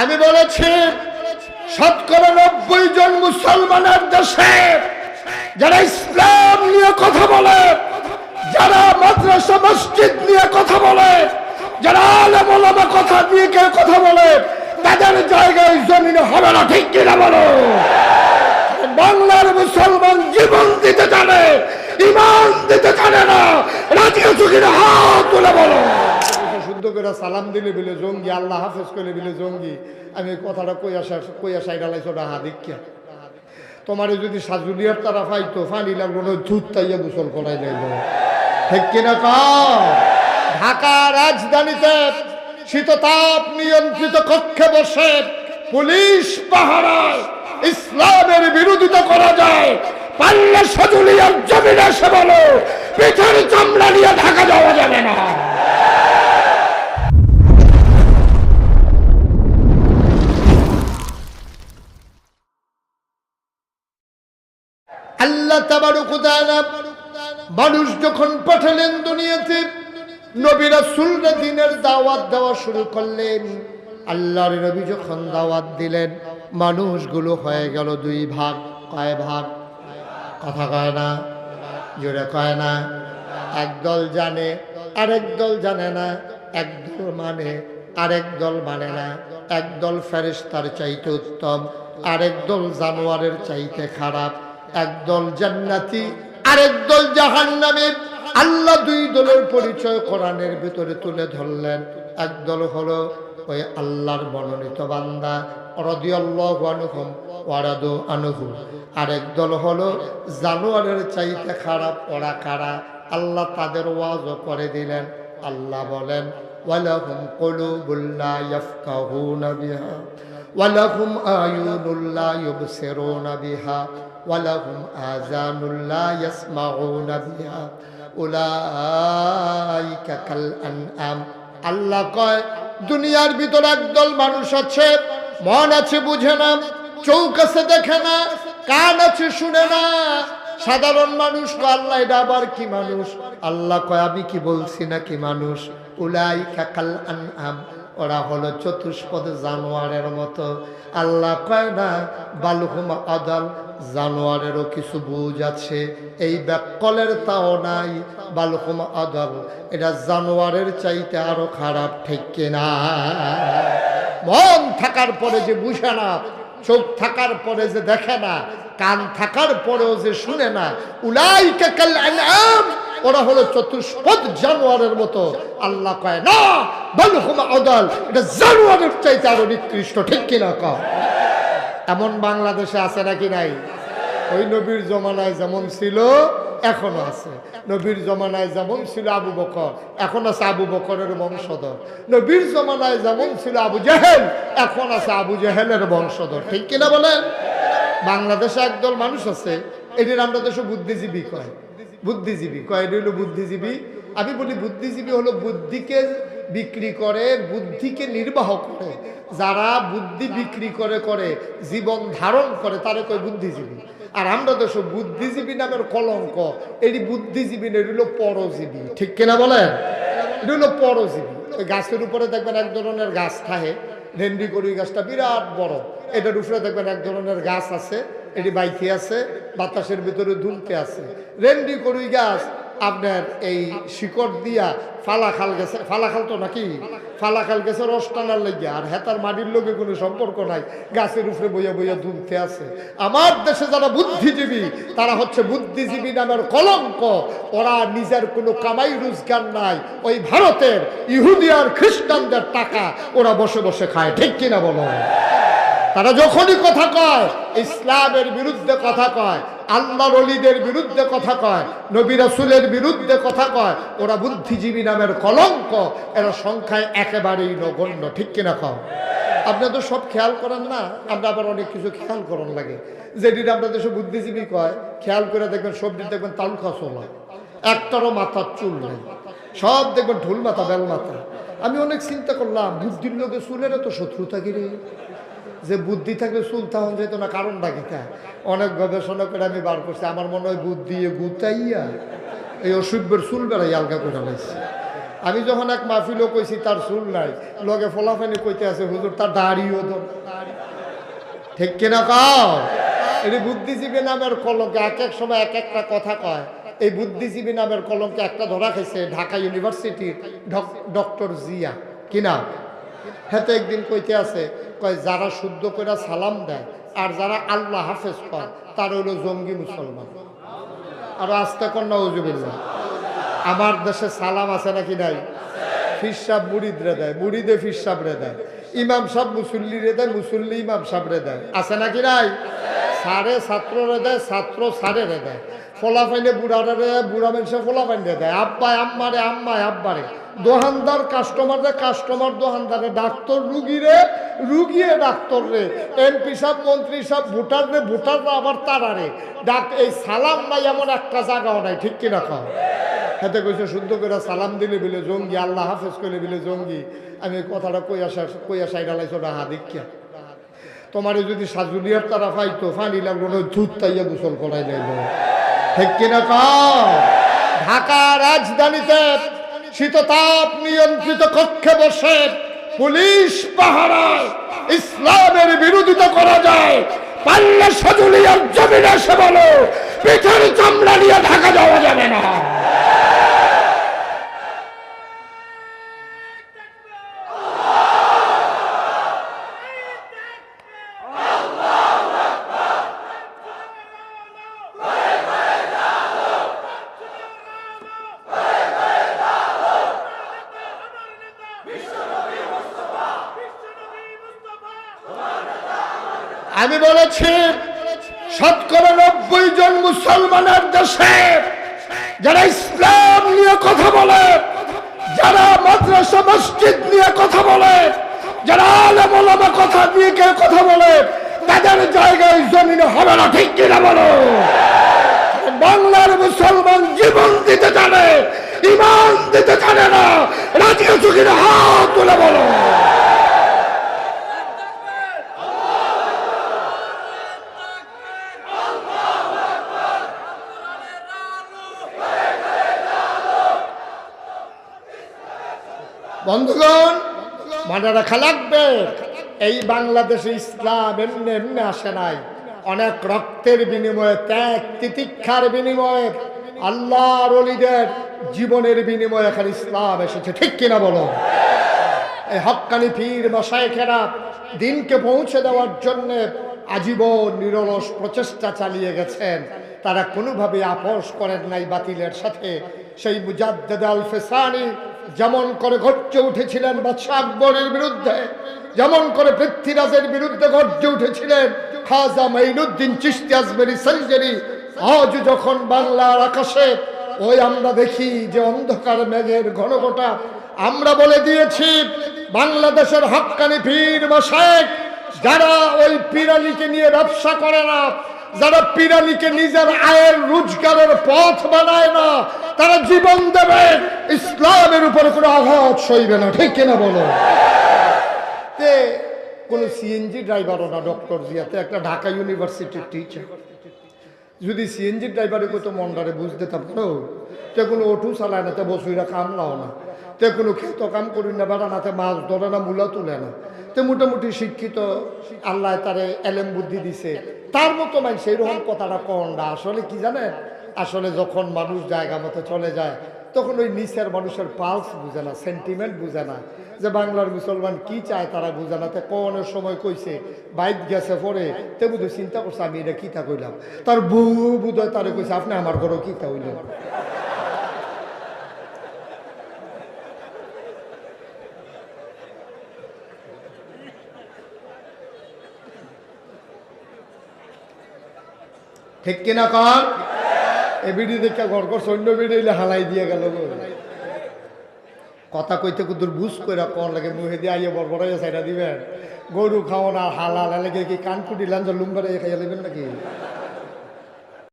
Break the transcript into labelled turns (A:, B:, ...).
A: আমি বলেছি শতকরা নব্বই জন মুসলমানের দেশে যারা ইসলাম নিয়ে কথা বলে, যারা মাদ্রাসা, মসজিদ নিয়ে কথা বলে, যারা আলেম কথা নিয়ে কেউ কথা বলে, তাদের জায়গায় জমিনে হবে না, ঠিক কিনা বলো? বাংলার মুসলমান জীবন দিতে জানে, ইমান দিতে জানে না রাজিও চুকির হাত তুলে বলো। শুদ্ধ করে সালাম দিলে বলে, জঙ্গি, আল্লাহ হাফেজ করে বিলে, জঙ্গি, আমি কথাটা কইয়া কইয়া সাইডা লাইছো না হাদিকিয়া তোমার যদি সাজুলিয়ার তারা পাইতো ফানি লাগল ধূত তাইয়া গোসল করাই যাইব ঠিক কিনা ঢাকা রাজধানীতে শীততাপ নিয়ন্ত্রিত কক্ষে বসে পুলিশ পাহারায় ইসলামের বিরোধিতা করা যায়। পাল্লে সজুলিয়ার জমিনে এসে বলো, পিঠের চামড়া নিয়ে ঢাকা যাওয়া যাবে না। মানুষ যখন পাঠালেন দুনিয়াতে, নবী রাসূলরা দিনের দাওয়াত দেওয়া শুরু করলেন। আল্লাহর নবী যখন দাওয়াত দিলেন, মানুষগুলো হয়ে গেল দুই ভাগ, কয় ভাগ? কথা কয় না, জোরে কয় না। একদল জানে, আরেক দল জানে না একদল মানে আরেক দল মানে না। একদল ফেরেশতার চাইতে উত্তম, আরেক দল জানোয়ারের চাইতে খারাপ। একদল জান্নাতি আরেক দল জাহান্নামী আল্লাহ দুই দলের পরিচয় কোরআনের ভিতরে তুলে ধরলেন। একদল হলো ওই আল্লাহর মনোনীত বান্দা ওয়ারাদু আনহু। আরেক দল হলো জানোয়ারের চাইতে খারাপ ওরা কারা, আল্লাহ তাদের ওয়াজও করে দিলেন। আল্লাহ বলেন, ওয়ালাহুম কুলুবুল্লা বিহা। ওয়ালাহুম আযানুল্লা ইয়াসমাউনা বিহা উলাইকা কাল আনআম আল্লাহ কয়, দুনিয়ার ভিতর একদল মানুষ আছে, মন আছে বুঝে না চৌক আছে দেখে না, কান আছে শুনে না। সাধারণ মানুষ আল্লাহ, এটা আবার কি মানুষ? আল্লাহ কয়, আমি কি বলছি না কি মানুষ? উলাই কাকাল আনআম। ওরা হলো চতুষ্পদ জানোয়ারের মতো। আল্লাহ কয় না, বালুহুম আদাল, জানোয়ারেরও কিছু বুঝ আছে। এই ব্যাকলের তাও নাই, বালুহুম আদাল। এটা জানোয়ারের চাইতে আরও খারাপ ঠিক কিনা? মন থাকার পরে যে বুঝে না, চোখ থাকার পরে যে দেখে না, কান থাকার পরেও যে শুনে না উলাই কাল ওরা হলো চতুষ্পদ জানোয়ারের মতো। আল্লাহ কয়, না, বালুহুম আদাল এটা জানোয়ারের চাইতে আরও নিকৃষ্ট, ঠিক কিনা কয় এমন বাংলাদেশে আছে নাকি নাই? ওই নবীর জমানায় যেমন ছিল, এখনও আছে। নবীর জমানায় যেমন ছিল আবু বকর, এখন আছে আবু বকরের বংশধর। নবীর জমানায় যেমন ছিল আবু জেহেল, এখন আছে আবু জেহেলের বংশধর, ঠিক কিনা বলেন? বাংলাদেশে একদল মানুষ আছে এটির আমরা দেশে বুদ্ধিজীবী কয়। বুদ্ধিজীবী। কয় এটি হলো বুদ্ধিজীবী। আমি বলি বুদ্ধিজীবী হলো বুদ্ধিকে বিক্রি করে, বুদ্ধিকে নির্বাহ করে। যারা বুদ্ধি বিক্রি করে করে, জীবন ধারণ করে, তারে কয় বুদ্ধিজীবী। আর আমরা তো সব বুদ্ধিজীবী নামের কলঙ্ক। এটি বুদ্ধিজীবী না, এটি পরজীবী। ঠিক কিনা বলেন? এটি হলো পরজীবী। গাছের উপরে দেখবেন এক ধরনের গাছ থাকে। ভেন্ডি করি গাছটা বিরাট বড়। এটার উপরে দেখবেন এক ধরনের গাছ আছে। এটি বাইকে আছে, বাতাসের ভিতরে দুলতে আছে। রেন্ডি করুই গাছ, আপনার এই শিকড় দিয়া ফালাখাল গেছে ফালাখাল তো নাকি? ফালাখাল গেছে রস টানার লেগে, আর হেতার মাটির লোকে কোনো সম্পর্ক নাই। গাছের উপরে বইয়া বইয়া দুলতে আছে। আমার দেশে যারা বুদ্ধিজীবী, তারা হচ্ছে বুদ্ধিজীবী নামের কলঙ্ক। ওরা নিজের কোনো কামাই রোজগার নাই। ওই ভারতের ইহুদি আর খ্রিস্টানদের টাকা ওরা বসে বসে খায়। ঠিক কিনা বলো? তারা যখনই কথা কয়, ইসলামের বিরুদ্ধে কথা কয় আল্লাহ রলিদের বিরুদ্ধে কথা কয়, নবী রাসুলের বিরুদ্ধে কথা কয়, ওরা বুদ্ধিজীবী নামের কলঙ্ক, এরা সংখ্যায় একেবারেই নগণ্য, ঠিক কিনা কয় আপনারা তো সব খেয়াল করেন না, আমরা আবার অনেক কিছু খেয়াল করার লাগে। যেটির আমরা দেশে বুদ্ধিজীবী কয়, খেয়াল করে দেখবেন সবজি দেখবেন তালুকা চলা একটারও মাথার চুল নেই। সব দেখবেন ঢুল মাথা, বেল মাথা। আমি অনেক চিন্তা করলাম, বুদ্ধির লোকে চুলের তো শত্রুতা গিরে যে বুদ্ধি থাকলে চুল তখন যেত না, কারণটা কিতা অনেক গবেষণা করে আমি বার করছি, আমার মনে হয় বুদ্ধি গুতাইয়া এই অসভ্যের চুল বেড়াই আলগা করে লাইছে। আমি যখন এক মাহফিলও কইছি, তার চুল নাই। লগে ফলাফানি কইতে আছে, হুজুর, তার দাড়িও তো ঠিক কিনা কাও? এটি বুদ্ধিজীবী নামের কলঙ্কে এক এক সময় এক একটা কথা কয়। এই বুদ্ধিজীবী নামের কলঙ্কে একটা ধরা খাইছে ঢাকা ইউনিভার্সিটির ডক্টর জিয়া। কি নাম? হেতে একদিন কইতে আছে, কয় যারা শুদ্ধ করে সালাম দেয় আর যারা আল্লাহ হাফেজ কয়, তার হইল জঙ্গি মুসলমান। আর আস্তে কন্যা উজুবিল্লা আমার দেশে সালাম আছে নাকি নাই? ফির সাহ মুড়িদরে দেয়, মুড়িদে ফির সাবরে দেয়। ইমাম সাহ মুসল্লিরে দেয়, মুসল্লি ইমাম সাবরে দেয়। আছে নাকি নাই? সারে ছাত্ররে দেয়, ছাত্র সারেরে দেয়। ফোলা পাইলে বুড়ারে বুড়া মানুষে ফোলা পাইলে দেয়। আব্বায়, আম্মারে, আম্মায়, আব্বারে। দোহানদার কাস্টমারে কাস্টমার দোহানদারে, ডাক্তার রুগীরে, রুগিয়ে ডাক্তার রে এমপি সাহেব, মন্ত্রী সাহেব ভোটার রে ভোটাররা আবার তারারে। ডাক, এই সালাম নাই এমন একটা জায়গাও নাই, ঠিক কিনা খাও হাতে কইছে, শুদ্ধ করে সালাম দিলে বিলে জঙ্গি, আল্লাহ হাফেজ করলে বিলে জঙ্গি। আমি কথাটা কই আসা কই আসা ডালাইছ ওটা হা দেখিয়া। তোমার যদি সাজুলিয়ার তারা পাইতো ফানি লাগল না দুধ তাইয়া গোসল করাই যাইল ঠিক কিনা কাও? ঢাকা রাজধানীতে শীততাপ নিয়ন্ত্রিত কক্ষে বসে পুলিশ পাহারায় ইসলামের বিরোধিতা করা যায়। পাল্লা সজুলিয়ার জমিনে সে বলো, পিঠের চামড়া নিয়ে ঢাকা যাওয়া যাবে না। আমি বলেছি, শতকরা নব্বই জন মুসলমানের দেশে যারা ইসলাম নিয়ে কথা বলে, যারা মাদ্রাসা, মসজিদ নিয়ে কথা বলে, যারা আলেম ওলামা কথা নিয়ে কেউ কথা বলে, তাদের জায়গায় জমিন হবে না, ঠিক কিনা বলো? বাংলার মুসলমান জীবন দিতে জানে, ইমান দিতে জানে না, রাজি আছো হাত তুলে বলো? বন্ধুগণ মনে রাখা লাগবে, এই বাংলাদেশে ইসলাম এমনি এমনি আসে নাই। অনেক রক্তের বিনিময়ে, ত্যাগ, তিতিক্ষার বিনিময়ে, আল্লাহর অলিদের জীবনের বিনিময়ে এখানে ইসলাম এসেছে। ঠিক কিনা বলো? এই হক্কানি পীর মশাইখেরা দিনকে পৌঁছে দেওয়ার জন্য আজীবন নিরলস প্রচেষ্টা চালিয়ে গেছেন। তারা কোনোভাবে আপোষ করেন নাই বাতিলের সাথে। সেই মুজাদ্দেদ আল ফেসানি যেমন করে গর্জে উঠেছিলেন বাদশাহ আকবরের বিরুদ্ধে, যেমন করে পৃথ্বীরাজের বিরুদ্ধে গর্জে উঠেছিলেন খাজা মাইনুদ্দিন চিস্তি আজমেরি সঞ্জেরি, আজ যখন বাংলার আকাশে, ওই আমরা দেখি যে অন্ধকার মেঘের ঘনঘটা, আমরা বলে দিয়েছি বাংলাদেশের হক্কানি পীর মশাইক যারা ওই পিরালিকে নিয়ে ব্যবসা করে না যারা পিরালিকে নিজের আয়ের রোজগারের পথ বানায় না, তারা জীবন দেবে। ইসলামের উপরে কোনো আঘাত সইবে না। ঠিক কিনা বলো? কোনো সিএনজি ড্রাইভারও না ডক্টর জিয়াতে একটা ঢাকা ইউনিভার্সিটির টিচার যদি সিএনজি ড্রাইভারে কত মন্ডারে বুঝতে পারো? তে কোনো অটো চালায় না, তে বসুইরা কাম কামলাও না। তে কোনো খেত কাম করি না, বেড়া না, তে মাছ ধরে না, মূলা তুলে না। তে মোটামুটি শিক্ষিত, আল্লাহ তারে এলেম বুদ্ধি দিছে। তার মতো মাইকে সেই রকম কথাটা কন না। আসলে কি জানেন? আসলে যখন মানুষ জায়গা মতো চলে যায়, তখন ওই নিচের মানুষের পালস বুঝে না সেন্টিমেন্ট বুঝে না। যে বাংলার মুসলমান কি চায় তারা বুঝে না। তে কনের সময় কইছে, বাইক গেছে পরে, তে বুধ চিন্তা করছে, আমি এটা কীতা কইলাম? তার বউ বুধ তারে কইছে, আপনি আমার ঘরেও কীতা হইলেন ঠিক কিনা কন? এ বিড়ি দেখে গড় গড় সৈন্য বিড়ি হালাই দিয়ে গেল। কথা কইতে কুদুর বুঝ করে কর লাগে, মুহে দিয়ে আইয়ে বড় বড় সাইডা দিবেন। গরু খাওয়ানো হালাল লাগে কি কান কুটি লাঞ্জ লুম্বারে খাইয়া নেবেন নাকি?